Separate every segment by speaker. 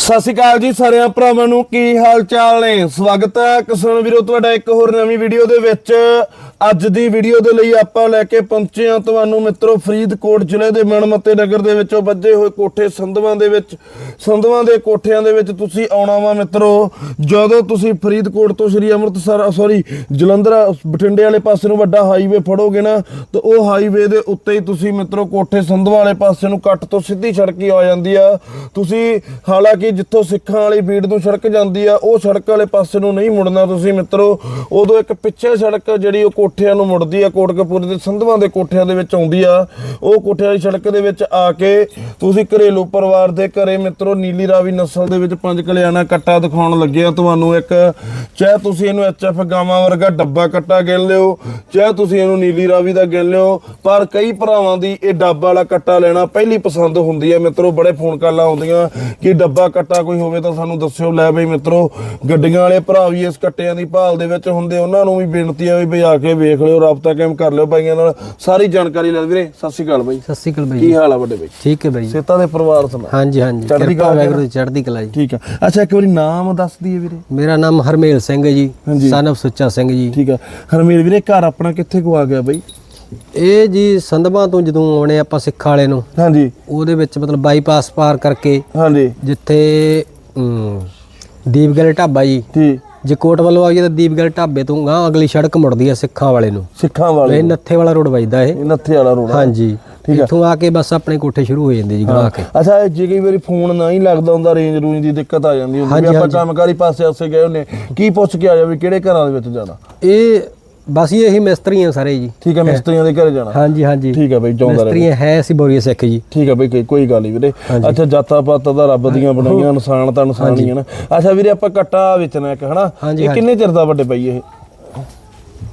Speaker 1: ਸਤਿ ਸ਼੍ਰੀ ਅਕਾਲ ਜੀ ਸਾਰਿਆਂ ਭਰਾਵਾਂ ਨੂੰ, ਕੀ ਹਾਲ ਚਾਲ ਨੇ? ਸਵਾਗਤ ਹੈ ਕਿਸਾਨ ਵੀਰੋ, ਤੁਹਾਡਾ ਇੱਕ ਹੋਰ ਨਵੀਂ ਵੀਡੀਓ ਦੇ ਵਿੱਚ। ਅੱਜ ਦੀ ਵੀਡੀਓ ਦੇ ਲਈ ਆਪਾਂ ਲੈ ਕੇ ਪਹੁੰਚੇ ਹਾਂ ਤੁਹਾਨੂੰ ਮਿੱਤਰੋ, ਫਰੀਦਕੋਟ ਜ਼ਿਲ੍ਹੇ ਦੇ ਮਨਮੱਤੇ ਨਗਰ ਦੇ ਵਿੱਚੋਂ ਵੱਜੇ ਹੋਏ ਕੋਠੇ ਸੰਧਵਾਂ ਦੇ ਵਿੱਚ। ਸੰਧਵਾਂ ਦੇ ਕੋਠਿਆਂ ਦੇ ਵਿੱਚ ਤੁਸੀਂ ਆਉਣਾ ਵਾ ਮਿੱਤਰੋ। ਜਦੋਂ ਤੁਸੀਂ ਫਰੀਦਕੋਟ ਤੋਂ ਸ਼੍ਰੀ ਅੰਮ੍ਰਿਤਸਰ ਸੌਰੀ ਜਲੰਧਰ, ਬਠਿੰਡੇ ਵਾਲੇ ਪਾਸੇ ਨੂੰ ਵੱਡਾ ਹਾਈਵੇ ਫੜੋਗੇ ਨਾ, ਤਾਂ ਉਹ ਹਾਈਵੇ ਦੇ ਉੱਤੇ ਹੀ ਤੁਸੀਂ ਮਿੱਤਰੋ ਕੋਠੇ ਸੰਧਵਾਂ ਵਾਲੇ ਪਾਸੇ ਨੂੰ ਕੱਟ ਤੋਂ ਸਿੱਧੀ ਸੜਕ ਹੀ ਆ ਜਾਂਦੀ ਆ। ਤੁਸੀਂ ਹਾਲਾਂਕਿ ਜਿੱਥੋਂ ਸਿੱਖਾਂ ਵਾਲੀ ਬੀੜ ਨੂੰ ਸੜਕ ਜਾਂਦੀ ਆ, ਉਹ ਸੜਕ ਵਾਲੇ ਪਾਸੇ ਨੂੰ ਨਹੀਂ ਮੁੜਨਾ ਤੁਸੀਂ ਮਿੱਤਰੋ। ਉਦੋਂ ਇੱਕ ਪਿੱਛੇ ਸੜਕ ਜਿਹੜੀ ਉਹ ਕੋਠਿਆਂ ਨੂੰ ਮੁੜਦੀ ਆ, ਕੋਟਕਪੂਰ ਦੇ ਸੰਧਵਾਂ ਦੇ ਕੋਠਿਆਂ ਦੇ ਵਿੱਚ ਆਉਂਦੀ ਆ। ਉਹ ਕੋਠਿਆਂ ਵਾਲੀ ਸੜਕ ਦੇ ਵਿੱਚ ਆ ਕੇ ਤੁਸੀਂ ਘਰੇਲੂ ਪਰਿਵਾਰ ਦੇ ਘਰੇ ਮਿੱਤਰੋ, ਨੀਲੀ ਰਾਵੀ ਨਸਲ ਦੇ ਵਿੱਚ ਪੰਜ ਕਲਿਆਣਾ ਕੱਟਾ ਦਿਖਾਉਣ ਲੱਗੇ ਆ ਤੁਹਾਨੂੰ ਇੱਕ। ਚਾਹੇ ਤੁਸੀਂ ਇਹਨੂੰ ਐਚਐਫ ਗਾਵਾਂ ਵਰਗਾ ਡੱਬਾ ਕੱਟਾ ਗਿਣ ਲਿਓ, ਚਾਹੇ ਤੁਸੀਂ ਇਹਨੂੰ ਨੀਲੀ ਰਾਵੀ ਦਾ ਗਿਣ ਲਿਓ, ਪਰ ਕਈ ਭਰਾਵਾਂ ਦੀ ਇਹ ਡੱਬਾ ਵਾਲਾ ਕੱਟਾ ਲੈਣਾ ਪਹਿਲੀ ਪਸੰਦ ਹੁੰਦੀ ਹੈ ਮਿੱਤਰੋ, ਬੜੇ ਫੋਨ ਕਾਲਾਂ ਆਉਂਦੀਆਂ ਕਿ ਡੱਬਾ ਕੱਟਾ ਕੋਈ ਹੋਵੇ ਤਾਂ ਸਾਨੂੰ ਦੱਸਿਓ ਲੈ ਬਈ ਮਿੱਤਰੋ ਗੱਡੀਆਂ ਵਾਲੇ ਭਰਾ ਵੀ ਇਸ ਕੱਟਿਆਂ ਦੀ ਭਾਲ ਦੇ ਵਿੱਚ ਹੁੰਦੇ ਉਹਨਾਂ ਨੂੰ ਵੀ ਬੇਨਤੀ ਹੈ ਵੀ ਬਈ ਆ ਕੇ ਵੇਖ ਲਿਓ ਰਾਬਤਾ ਕਾਇਮ ਕਰ ਲਿਓ ਬਾਈਆਂ ਨਾਲ। ਸਾਰੀ ਜਾਣਕਾਰੀ ਲੈ ਵੀਰੇ ਸਤਿ ਸ਼੍ਰੀ ਅਕਾਲ ਬਾਈ।
Speaker 2: ਸਤਿ ਸ਼੍ਰੀ ਅਕਾਲ ਬਾਈ
Speaker 1: ਕੀ ਹਾਲ ਆ ਵੱਡੇ ਬਾਈ?
Speaker 2: ਠੀਕ ਹੈ ਬਾਈ
Speaker 1: ਸੇਤਾ ਦੇ ਪਰਿਵਾਰ ਸੁਣਾ
Speaker 2: ਹਾਂਜੀ ਹਾਂਜੀ।
Speaker 1: ਚੜ੍ਹਦੀ ਕਲਾ
Speaker 2: ਵਾਹਿਗੁਰੂ ਦੀ ਚੜ੍ਹਦੀ ਕਲਾ ਜੀ।
Speaker 1: ਠੀਕ ਆ। ਅੱਛਾ ਇੱਕ ਵਾਰੀ ਨਾਮ ਦੱਸ ਦਈਏ ਵੀਰੇ।
Speaker 2: ਮੇਰਾ ਨਾਮ ਹਰਮੇਲ ਸਿੰਘ ਹੈ ਜੀ। ਸਨ ਸੁੱਚਾ ਸਿੰਘ ਜੀ।
Speaker 1: ਠੀਕ ਆ। ਹਰਮੀਰ ਵੀਰੇ ਘਰ ਆਪਣਾ ਕਿੱਥੇ ਕੋ ਆ ਗਿਆ ਬਾਈ?
Speaker 2: ਇਹ ਜੀ ਸੰਧਵਾਂ ਤੋਂ ਜਦੋਂ ਆਉਣੇ ਆਪਾਂ ਸਿੱਖਾਂ ਵਾਲੇ ਨੂੰ
Speaker 1: ਹਾਂਜੀ।
Speaker 2: ਉਹਦੇ ਵਿੱਚ ਮਤਲਬ ਬਾਈਪਾਸ ਪਾਰ ਕਰਕੇ
Speaker 1: ਹਾਂਜੀ।
Speaker 2: ਜਿੱਥੇ ਅਮ, ਦੀਪਗਲ ਢਾਬਾ ਜੀ।
Speaker 1: ਠੀਕ
Speaker 2: ਜੇ ਕੋਟ ਵੱਲੋਂ ਆਈਏ ਤਾਂ ਦੀਪਗਲ ਢਾਬੇ ਤੋਂ ਗਾਂ ਅਗਲੀ ਸੜਕ ਮੁੜਦੀ ਆ ਸਿੱਖਾਂ ਵਾਲੇ ਨੂੰ।
Speaker 1: ਸਿੱਖਾਂ ਵਾਲੇ
Speaker 2: ਇਹ ਨੱਥੇ ਵਾਲਾ ਰੋਡ ਵੱਜਦਾ ਇਹ।
Speaker 1: ਇਹ ਨੱਥੇ ਵਾਲਾ ਰੋਡ ਆ।
Speaker 2: ਹਾਂਜੀ।
Speaker 1: ਠੀਕ ਆ।
Speaker 2: ਇੱਥੋਂ ਆ ਕੇ ਬਸ ਆਪਣੇ ਕੋਠੇ ਸ਼ੁਰੂ ਹੋ ਜਾਂਦੇ ਜੀ ਗਾਂ ਕੇ।
Speaker 1: ਅੱਛਾ ਇਹ ਜੇ ਕਈ ਵਾਰੀ ਫੋਨ ਨਾ ਹੀ ਲੱਗਦਾ ਹੁੰਦਾ ਰੇਂਜ ਰੂੰਜ ਦੀ ਦਿੱਕਤ ਆ ਜਾਂਦੀ ਹੁੰਦੀ ਵੀ ਆਪਾਂ
Speaker 2: ਹਾਂਜੀ।
Speaker 1: ਕੰਮਕਾਰੀ ਪਾਸੇ ਆਸੇ ਗਏ ਹੁੰਨੇ ਕੀ ਪੁੱਛ ਕੇ ਆ ਜਾ ਵੀ ਕਿਹੜੇ ਘਰਾਂ ਦੇ ਵਿੱਚ ਜਾਣਾ?
Speaker 2: ਇਹ ਬਸ ਇਹੀ ਮਿਸਤਰੀ ਆ ਸਾਰੇ ਜੀ।
Speaker 1: ਠੀਕ ਹੈ ਮਿਸਤਰੀਆਂ ਦੇ ਘਰੇ ਜਾਣਾ।
Speaker 2: ਹਾਂਜੀ ਹਾਂਜੀ।
Speaker 1: ਠੀਕ ਹੈ ਬਈ ਜਾਉਂਦਾ ਰਹੇ
Speaker 2: ਮਿਸਤਰੀ ਹੈ ਅਸੀਂ ਬੋਰੀਏ ਸਿੱਖ ਜੀ।
Speaker 1: ਠੀਕ ਹੈ ਬਈ ਕੋਈ- ਕੋਈ ਗੱਲ ਨਹੀਂ ਵੀਰੇ। ਅੱਛਾ ਜਾਤਾਂ ਪਾਤਾਂ ਦਾ ਰੱਬ ਦੀਆਂ ਬਣਾਈਆਂ ਇਨਸਾਨ ਤਾਂ ਇਨਸਾਨ ਹੀ ਹੈ ਨਾ। ਅੱਛਾ ਵੀਰੇ ਆਪਾਂ ਕੱਟਾ ਵੇਚਣਾ ਇੱਕ ਹਨਾ?
Speaker 2: ਹਾਂਜੀ,
Speaker 1: ਇਹ ਕਿੰਨੇ ਚਿਰ ਦਾ ਵੱਡੇ ਪਈ ਇਹ?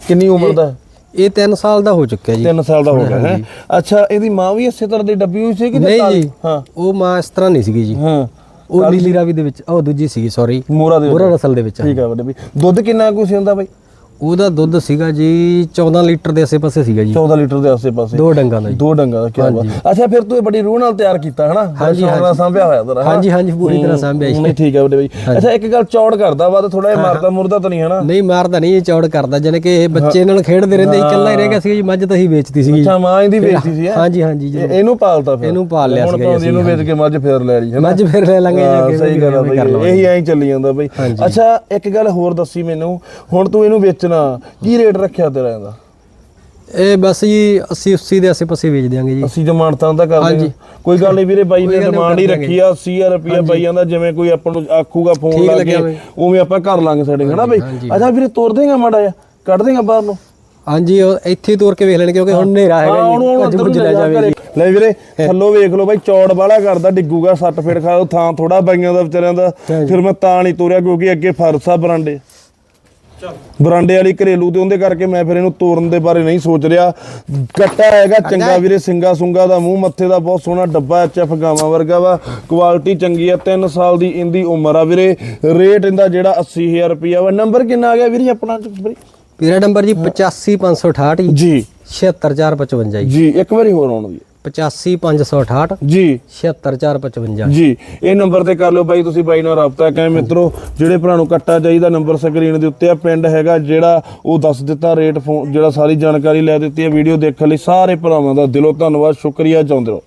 Speaker 1: ਕਿੰਨੀ ਉਮਰ ਦਾ?
Speaker 2: ਇਹ 3 ਸਾਲ ਦਾ ਹੋ ਚੁੱਕਿਆ ਜੀ।
Speaker 1: 3 ਸਾਲ ਦਾ ਹੋ ਗਿਆ ਹੈ? ਅੱਛਾ ਇਹਦੀ ਮਾਂ ਵੀ ਇਸੇ ਤਰ੍ਹਾਂ ਦੀ ਡੱਬੀ ਹੋਈ ਸੀ ਕਿ
Speaker 2: ਨਹੀਂ ਜੀ
Speaker 1: ਹਾਂ।
Speaker 2: ਉਹ ਮਾਂ ਇਸ ਤਰ੍ਹਾਂ ਨਹੀਂ ਸੀਗੀ ਜੀ।
Speaker 1: ਹਾਂ।
Speaker 2: ਉਹ ਨੀਲੀ ਰਾਵੀ ਦੇ ਵਿੱਚ ਉਹ ਦੂਜੀ ਸੀਗੀ ਸੌਰੀ
Speaker 1: ਮੋਰਾ ਦੇ
Speaker 2: ਬੁਰਾ ਨਸਲ ਦੇ ਵਿੱਚ
Speaker 1: ਠੀਕ ਹੈ ਵੱਡੇ ਬਈ। ਦੁੱਧ ਕਿੰਨਾ ਕੁ ਸੀ ਹੁੰਦਾ ਬਈ?
Speaker 2: ਉਹਦਾ ਦੁੱਧ ਸੀਗਾ ਜੀ 14 ਲੀਟਰ ਦੇ ਆਸੇ ਪਾਸੇ ਸੀਗਾ ਜੀ।
Speaker 1: 14 ਲੀਟਰ ਦੇ ਆਸੇ-ਪਾਸੇ।
Speaker 2: ਦੋ ਡੰਗਾਂ ਦਾ ਜੀ।
Speaker 1: ਦੋ ਡੰਗਾ ਦਾ ਕੀ ਬਾਤ। ਅੱਛਾ ਫਿਰ ਤੂੰ ਇਹ ਬੜੀ ਰੂਹ ਨਾਲ ਤਿਆਰ ਕੀਤਾ ਹਨਾ?
Speaker 2: ਹਾਂਜੀ,
Speaker 1: ਨਾਲ ਸੰਭਿਆ ਹੋਇਆ ਤੇਰਾ?
Speaker 2: ਹਾਂਜੀ ਹਾਂਜੀ ਪੂਰੀ ਤਰ੍ਹਾਂ ਸਾਂਭਿਆ ਜੀ।
Speaker 1: ਨਹੀਂ ਠੀਕ ਹੈ ਬਈ। ਅੱਛਾ ਇੱਕ ਗੱਲ ਚੌੜ ਕਰਦਾ ਵਾ ਤੇ ਥੋੜਾ ਜਿਹਾ ਮਾਰਦਾ ਮੁਰਦਾ ਤਾਂ ਨਹੀਂ ਹਨਾ?
Speaker 2: ਨਹੀਂ ਮਾਰਦਾ ਨਹੀਂ ਇਹ ਚੌੜ ਕਰਦਾ ਜਾਣੀ ਕਿ ਇਹ ਬੱਚੇ ਨਾਲ ਖੇਡਦੇ ਰਹਿੰਦੇ ਸੀ ਇਕੱਲਾ ਹੀ ਰਹਿ ਗਿਆ ਸੀ ਜੀ ਮੱਝ ਤਾਂ ਹੀ ਵੇਚਤੀ ਸੀਗੀ।
Speaker 1: ਅੱਛਾ ਮਾਂ ਇਹਦੀ ਵੇਚਦੀ ਸੀ?
Speaker 2: ਹਾਂਜੀ ਹਾਂਜੀ ਜੀ
Speaker 1: ਇਹ- ਇਹਨੂੰ ਪਾਲਤਾ ਫਿਰ।
Speaker 2: ਇਹਨੂੰ ਪਾਲ ਲਿਆ
Speaker 1: ਹੁਣ
Speaker 2: ਸੀਗਾ
Speaker 1: ਭਾਵੇਂ ਇਹਨੂੰ ਵੇਚ ਕੇ ਮੱਝ ਫੇਰ ਲੈ ਲਈ ਹਨਾ?
Speaker 2: ਮੱਝ ਫਿਰ ਲੈ ਲਾਂਗੇ ਜੀ
Speaker 1: ਸਹੀ ਗੱਲ ਆ ਬਈ ਇਹੀ ਐਂ ਚੱਲੀ ਜਾਂਦਾ ਬਈ। ਅੱਛਾ ਇੱਕ ਗੱਲ ਹੋਰ ਦੱਸੀ ਮੈਨੂੰ। ਹੁਣ ਤੂੰ ਇਹਨੂੰ ਵੇਚਣਾ ਕੀ ਰੇਟ ਰੱਖਿਆ ਤੇਰਾ ਇਹਦਾ?
Speaker 2: ਇਹ ਬਸ ਜੀ 80 80 ਦੇ ਆਸੇ ਪਾਸੇ ਵੇਚ ਦਿਆਂਗੇ ਜੀ।
Speaker 1: ਅਸੀਂ ਜਮਾਨਤਾਂ ਤਾਂ ਕਰਦੇ ਹਾਂ ਕੋਈ ਗੱਲ ਨਹੀਂ ਵੀਰੇ ਬਾਈ ਨੇ ਡਿਮਾਂਡ ਹੀ ਰੱਖੀ ਆ 80000 ਰੁਪਿਆ ਬਾਈ ਜਾਂਦਾ ਜਿਵੇਂ ਕੋਈ ਆਪਾਂ ਨੂੰ ਆਖੂਗਾ ਫੋਨ ਲਾ ਕੇ
Speaker 2: ਲੱਗਿਆ ਬਈ।
Speaker 1: ਉਵੇਂ ਆਪਾਂ ਕਰ ਲਾਂਗੇ ਸੈਟਿੰਗ ਹਨਾ ਬਈ? ਅੱਛਾ ਵੀਰੇ ਤੋਰ ਦੇਗਾ ਮਾੜਾ ਜਿਹਾ ਕੱਢ ਦੇਗਾ ਬਾਹਰ ਨੂੰ?
Speaker 2: ਹਾਂਜੀ ਉਹ ਇੱਥੇ ਹੀ ਤੋਰ ਕੇ ਵੇਖ ਲੈਣ ਕਿਉਂਕਿ ਹੁਣ ਹਨੇਰਾ ਹੈਗਾ ਜੀ ਕੁਝ
Speaker 1: ਨੂੰ
Speaker 2: ਲੈ ਜਾਵੇ। ਜੀ।
Speaker 1: ਲੈ ਵੀਰੇ ਥੱਲੋਂ ਵੇਖ ਲਓ ਬਾਈ ਚੌੜ ਵਾਲਾ ਕਰਦਾ ਡਿੱਗੂਗਾ ਸੱਟ ਫੇੜ ਖਾ ਉਹ ਥਾਂ ਥੋੜਾ ਬਾਈਆਂ ਦਾ ਵਿਚਾਰਿਆਂ ਦਾ ਫਿਰ ਮੈਂ ਤਾਂ ਨਹੀਂ ਤੋਰਿਆ ਕਿਉਂਕਿ ਅੱਗੇ ਫਰਸਾ ਬਰਾਂਡੇ। ਬਰਾਂਡੇ ਵਾਲੀ ਘਰੇਲੂ ਤੇ ਉਹਦੇ ਕਰਕੇ ਮੈਂ ਫਿਰ ਇਹਨੂੰ ਤੋੜਨ ਦੇ ਬਾਰੇ ਨਹੀਂ ਸੋਚ ਰਿਹਾ। ਕੱਟਾ ਹੈਗਾ ਚੰਗਾ ਵੀਰੇ ਸਿੰਗਾ ਸੁੰਗਾ ਦਾ ਮੂੰਹ ਮੱਥੇ ਦਾ ਬਹੁਤ ਸੋਹਣਾ ਡੱਬਾ ਐਚਐਫ ਗਾਵਾਂ ਵਰਗਾ ਵਾ। ਕੁਆਲਿਟੀ ਚੰਗੀ ਆ 3 ਸਾਲ ਦੀ ਇਹਦੀ ਉਮਰ ਆ ਵੀਰੇ। ਰੇਟ ਇਹਦਾ ਜਿਹੜਾ 80000 ਰੁਪਿਆ ਵਾ। ਨੰਬਰ ਕਿੰਨਾ ਆ ਗਿਆ ਵੀਰੇ ਆਪਣਾ ਵੀਰੇ?
Speaker 2: ਨੰਬਰ ਜੀ 85568 ਜੀ।
Speaker 1: ਜੀ।
Speaker 2: 76455 ਜੀ।
Speaker 1: ਜੀ ਇੱਕ ਵਾਰੀ ਹੋਰ ਆਉਣ ਦੀ।
Speaker 2: 85568
Speaker 1: ਜੀ।
Speaker 2: 76455
Speaker 1: ਜੀ ਇਹ ਨੰਬਰ ਤੇ ਕਰ ਲਿਓ ਬਾਈ ਤੁਸੀਂ ਬਾਈ ਨਾਲ ਰਾਬਤਾ ਕਾਇਮ ਮਿੱਤਰੋ। ਜਿਹੜੇ ਭਰਾ ਨੂੰ ਕੱਟਾ ਚਾਹੀਦਾ ਨੰਬਰ ਸਕਰੀਨ ਦੇ ਉੱਤੇ ਆ ਪਿੰਡ ਹੈਗਾ ਜਿਹੜਾ ਉਹ ਦੱਸ ਦਿੱਤਾ ਰੇਟ ਫੋਨ ਜਿਹੜਾ ਸਾਰੀ ਜਾਣਕਾਰੀ ਲੈ ਦਿੱਤੀ ਹੈ ਵੀਡੀਓ ਦੇਖਣ ਲਈ ਸਾਰੇ ਭਰਾਵਾਂ ਦਾ ਦਿਲੋਂ ਧੰਨਵਾਦ ਸ਼ੁਕਰੀਆ ਚਾਹੁੰਦੇ ਰਹੋ।